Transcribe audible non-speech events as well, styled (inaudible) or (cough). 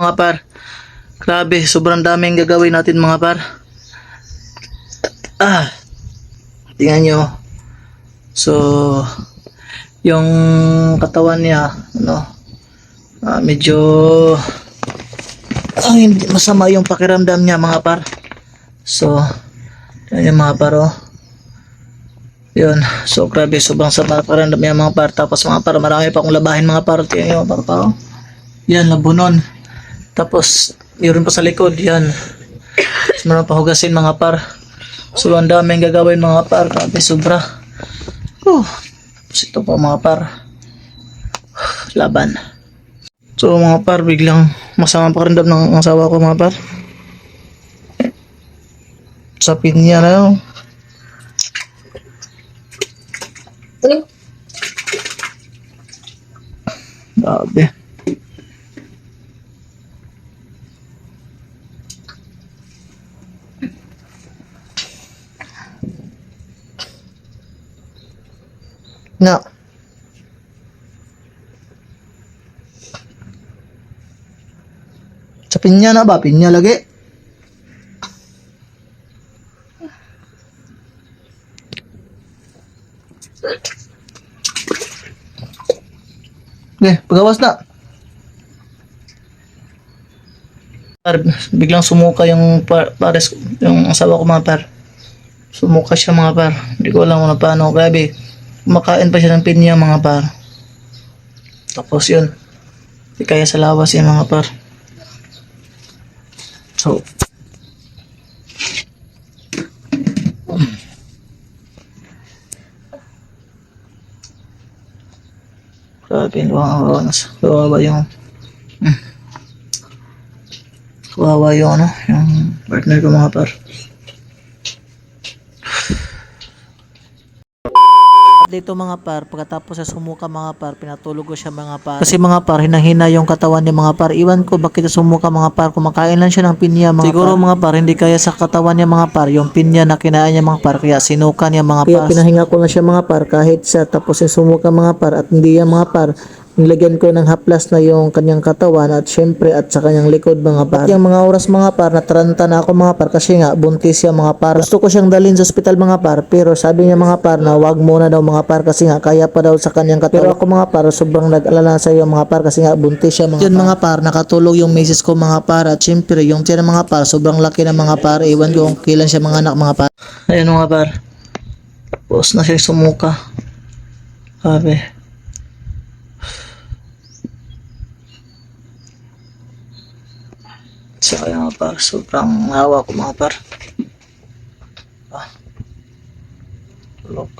Mga par. Grabe, sobrang daming gagawin natin mga par. Ah. Tingnan nyo. So, yung katawan niya, ano, ah, medyo ah, hindi masama yung pakiramdam niya mga par. So, yan yung mga par, oh. Yun. So, grabe. Sobrang sama pakiramdam niya mga par. Tapos mga par, marami pa akong labahin mga par. Tingnan nyo, par, par, oh. Yan, labunon. Tapos, yun pa sa likod, yan. Tapos meron pa hugasin mga par. So, ang daming gagawin mga par. Grabe, sobra. Uh, tapos ito pa mga par. (sighs) Laban. So, mga par, biglang masama pa rin ng asawa ko mga par. Sa pinya na yun. Grabe. Na. Sa pinya na ba? Pinya lagi. Okay, pagawas na. Par, biglang sumuka yung par, pares, yung asawa ko mga par. Sumuka siya mga par. Hindi ko alam kung paano. Grabe. Kumakain pa siya ng pinya mga par. Tapos yun. Hindi kaya sa lawas yung mga par. So. Grabe, kawawa na sa- kawawa yung hmm. kawawa yung ano, yung partner ko mga par. Dito mga par, pagkatapos sa sumuka mga par, pinatulog ko siya mga par. Kasi mga par, hinahina yung katawan ni mga par. Iwan ko bakit sumuka mga par, kumakain lang siya ng pinya mga Siguro mga par, hindi kaya sa katawan niya mga par, yung pinya na kinain niya mga par, kaya sinuka niya mga par. Kaya pinahinga ko na siya mga par, kahit siya tapos yung sumuka mga par, at hindi yan mga par, nilagyan ko ng haplas na yung kanyang katawan at syempre at sa kanyang likod mga par. At yung mga oras mga par, nataranta na ako mga par kasi nga buntis siya mga par. Gusto ko siyang dalhin sa ospital mga par pero sabi niya mga par na wag muna daw mga par kasi nga kaya pa daw sa kanyang katawan. Pero ako mga par sobrang nag-alala sa iyo mga par kasi nga buntis siya mga Yun mga par, nakatulog yung misis ko mga par at syempre yung tiyan mga par sobrang laki ng mga par. Iwan ko kung kailan siya mga anak mga par. Ayun mga par. Tapos na siya sumuka. Sabi. siya kayo mga par. Sobrang hawa ko mga par. Ah. Look.